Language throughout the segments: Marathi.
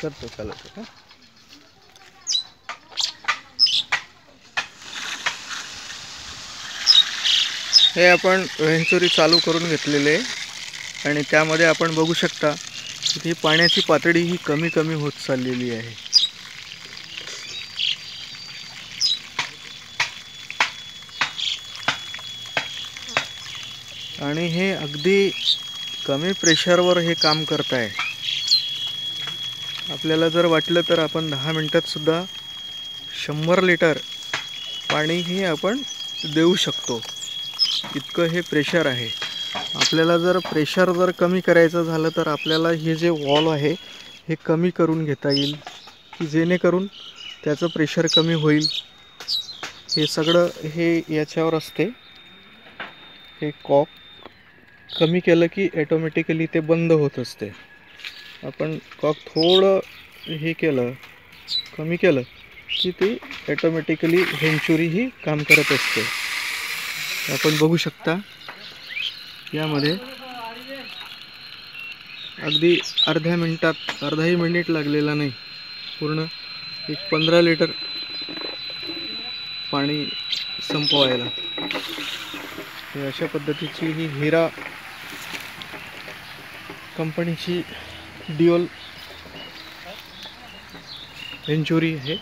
करतो चालतो का हे. आपण व्हेंचुरी चालू करून घेतलेले आहे आणि त्यामध्ये आपण बघू शकता की ही पाण्याची पातळी ही कमी कमी होत चाललेली आहे. आणि हे अगदी कमी प्रेशरवर हे काम करत आहे आपल्याला जर वाटलं तर आपण दहा मिनटातसुद्धा शंभर लिटर पाणी हे आपण देऊ शकतो. इतकं हे प्रेशर आहे. आपल्याला जर प्रेशर जर कमी करायचं झालं तर आपल्याला हे जे वॉल आहे हे कमी करून घेता येईल. की जेणेकरून त्याचं प्रेशर कमी होईल. हे सगळं हे याच्यावर असते. हे कॉक. कमी केलं की ॲटोमॅटिकली ते बंद होत असते. आपण कॉक थोडं हे केलं कमी केलं की ती ॲटोमॅटिकली हेंचुरी ही काम करत असते. आपण बघू शकता यामध्ये अगदी अर्ध्या मिनिटात अर्धाही मिनिट लागलेला नाही पूर्ण एक पंधरा लिटर पाणी संपवायला. अशा पद्धतीची ही हिरा कंपनीची डिओल व्हेंचुरी आहे.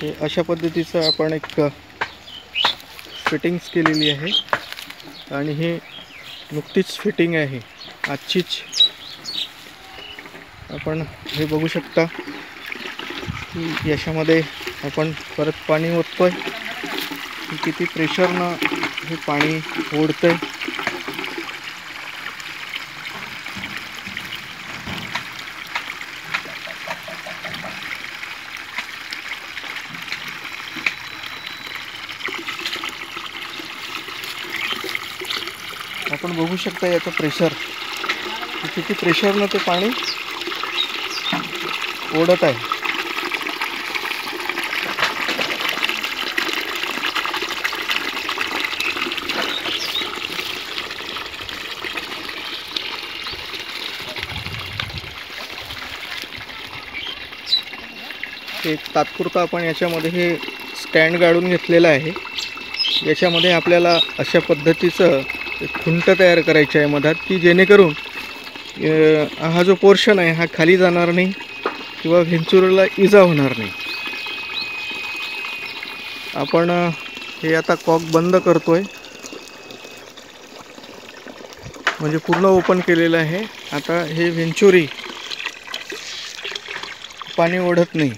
हे अशा पद्धतीचं आपण एक फिटिंग्स केलेली आहे. आणि हे नुकतीच फिटिंग आहे. आजचीच आपण हे बघू शकता की याच्यामध्ये आपण परत पाणी ओततो आहे किती प्रेशरनं हे पाणी ओढतं आहे आपण बघू शकता याचं प्रेशर किती प्रेशरनं ते पाणी ओढत आहे. एक तात्पुरता आपण याच्यामध्ये हे स्टँड गाडून घेतलेलं आहे. याच्यामध्ये आपल्याला अशा पद्धतीचं खुंट तयार करायची आहे मधात की जेणेकरून हा जो पोर्शन आहे हा खाली जाणार नाही किंवा व्हेंचुरला इजा होणार नाही. आपण हे आता कॉक बंद करतो आहे म्हणजे पूर्ण ओपन केलेलं आहे. आता हे व्हेंचुरी पाणी ओढत नाही.